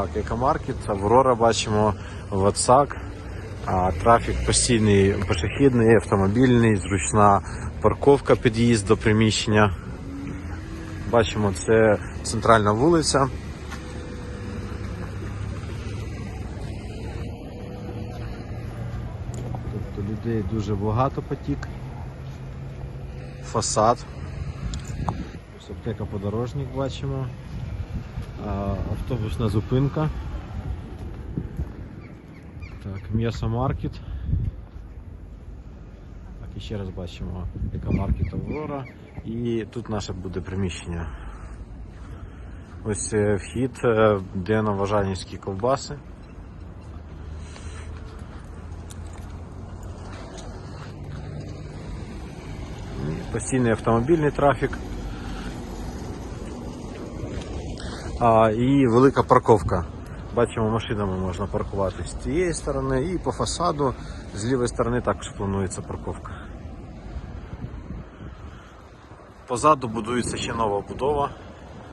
Так, екомаркет, Аврора бачимо, Ватсак, трафік постійний пішохідний, автомобільний, зручна парковка, під'їзд до приміщення. Бачимо, це центральна вулиця. Тобто людей дуже багато потік. Фасад. Аптека подорожник бачимо. Автобусна зупинка. Так, м'ясомаркет. Так, ще раз бачимо екомаркет Аврора. І тут наше буде приміщення. Ось е, вхід, е, де новожанівські ковбаси. Постійний автомобільний трафік. А, і велика парковка. Бачимо, машинами можна паркувати з цієї сторони і по фасаду з лівої сторони також планується парковка. Позаду будується ще нова будова.